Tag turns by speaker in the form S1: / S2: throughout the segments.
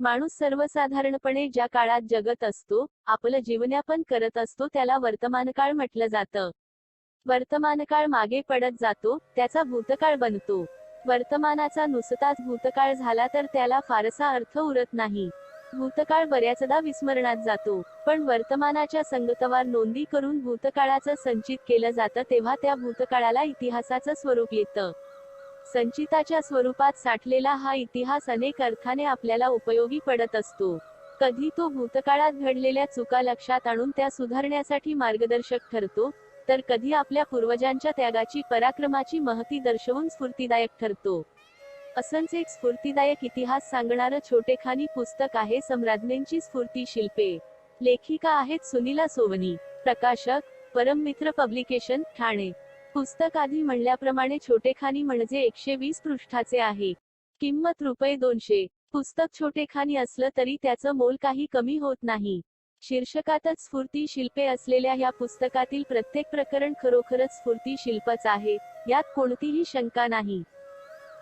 S1: माणूस सर्वसाधारणपणे ज्या काळात जगत असतो आपलं जीवनयापन करत असतो त्याला वर्तमानकाळ म्हटलं जातं. वर्तमानकाळ मागे पडत जातो त्याचा भूतकाळ बनतो. वर्तमानाचा नुसताच भूतकाळ झाला तर त्याला फारसा अर्थ उरत नाही. भूतकाळ बऱ्याचदा विस्मरणात जातो पण वर्तमानाच्या संगतवार नोंदी करून भूतकाळाचं संचित केलं जातं तेव्हा त्या भूतकाळाला इतिहासाचं स्वरूप येतं. संचिताच्या स्वरूपात साठलेला हा इतिहास अनेक अर्थाने आपल्याला उपयोगी पडत असतो. कधी तो भूतकाळात घडलेल्या चुका लक्षात आणून त्या सुधारण्यासाठी मार्गदर्शक ठरतो तर कधी आपल्या पूर्वजांच्या त्यागाची पराक्रमाची महती दर्शवून स्फूर्तीदायक ठरतो. असंच एक स्फूर्तीदायक इतिहास सांगणारं छोटेखानी पुस्तक आहे सम्राज्ञींची स्फूर्ती शिल्पे. लेखिका आहेत सुनीला सोवनी प्रकाशक परममित्र पब्लिकेशन ठाणे. पुस्तक आधी म्हणल्याप्रमाणे छोटेखानी म्हणजे एकशे वीस पृष्ठाचे आहे. किंमत रुपये दोनशे. पुस्तक छोटेखानी असलं तरी त्याचं मोल काही कमी होत नाही. शीर्षकातच स्फूर्ती शिल्पे असलेल्या या पुस्तकातील प्रत्येक प्रकरण खरोखरच स्फूर्ती शिल्पच आहे यात कोणतीही शंका नाही.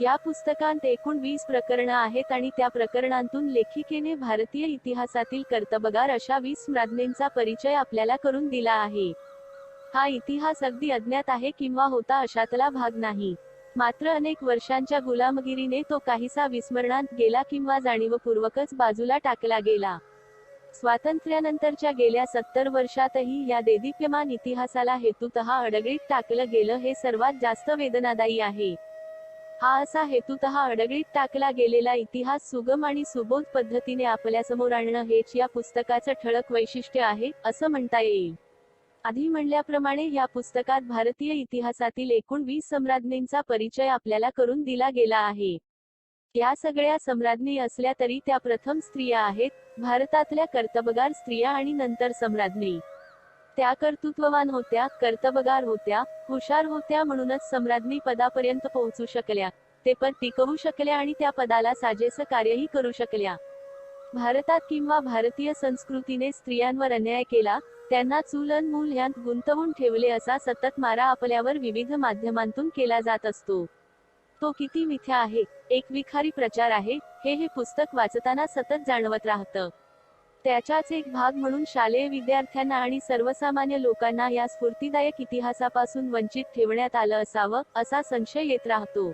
S1: या पुस्तकांत एकूण वीस प्रकरणं आहेत आणि त्या प्रकरणांतून लेखिकेने भारतीय इतिहासातील कर्तबगार अशा वीस स्मराज्ञींचा परिचय आपल्याला करून दिला आहे. हा इतिहास अगदी अज्ञात आहे किंवा होता अशातला भाग नाही. मात्र अनेक वर्षांच्या गुलामगिरीने तो काहीसा विस्मरणात गेला किंवा जाणीवपूर्वकच बाजूला टाकला गेला. स्वातंत्र्यानंतरच्या गेल्या सत्तर वर्षातही या देदीप्यमान इतिहासाला हेतुतः अडगळीत टाकलं गेलं हे सर्वात जास्त वेदनादायी आहे. हा असा हेतुतः अडगळीत टाकला गेलेला इतिहास सुगम आणि सुबोध पद्धतीने आपल्यासमोर आणणं हेच या पुस्तकाचं ठळक वैशिष्ट्य आहे असं म्हणता येईल. आधी म्हणल्याप्रमाणे या पुस्तकात भारतीय इतिहासातील एकूण वीस सम्राज्ञींचा परिचय आपल्याला करून दिला गेला आहे. या सगळ्या सम्राज्ञी असल्या तरी त्या प्रथम स्त्रिया आहेत भारतातल्या कर्तबगार स्त्रिया आणि नंतर सम्राज्ञी. त्या कर्तृत्ववान होत्या कर्तबगार होत्या हुशार होत्या म्हणूनच सम्राज्ञी पदापर्यंत पोहोचू शकल्या. ते पद टिकवू शकल्या आणि त्या पदाला साजेसं कार्यही करू शकल्या. भारतात किंवा भारतीय संस्कृतीने स्त्रियांवर अन्याय केला त्यांना चूलन मूल यांत गुंतवून ठेवले असा सतत मारा आपल्यावर विविध माध्यमांतून केला जात असतो. तो किती मिथ्या आहे एक विखारी प्रचार आहे हे हे पुस्तक वाचताना सतत जाणवत राहतं. त्याचाच एक भाग म्हणून शालेय विद्यार्थ्यांना आणि सर्वसामान्य लोकांना या स्फूर्तीदायक इतिहासापासून वंचित ठेवण्यात आलं असावं असा संशय येत राहतो.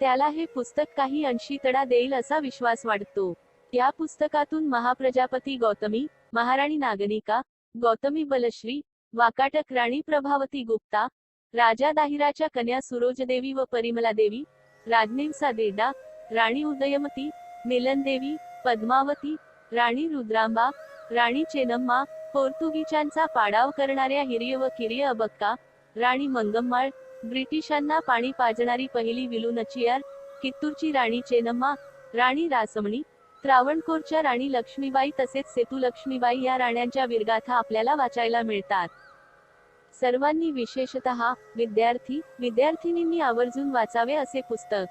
S1: त्याला हे पुस्तक काही अंशी तडा देईल असा विश्वास वाटतो या पुस्तकातून महाप्रजापती गौतमी महाराणी नागनिका गौतमी बलश्री वाकाटक राणी प्रभावती गुप्ता राजा दाहिराच्या कन्या सुरोजदेवी व परिमला देवी राजनेमसा देडा राणी उदयमती मिलनदेवी पद्मावती राणी रुद्रांबा राणी चेनम्मा पोर्तुगीजांचा पाडाव करणाऱ्या हिरिय व किरिय अबक्का राणी मंगम्माळ ब्रिटिशांना पाणी पाजणारी पहिली विलुनचियार कित्तूरची राणी चेनम्मा राणी रासमणी त्रावणकोरच्या राणी लक्ष्मीबाई तसेच सेतू लक्ष्मीबाई या राण्यांच्या वीरगाथा आपल्याला वाचायला मिळतात. सर्वांनी विशेषतः विद्यार्थी विद्यार्थिनींनी आवर्जून वाचावे असे पुस्तक.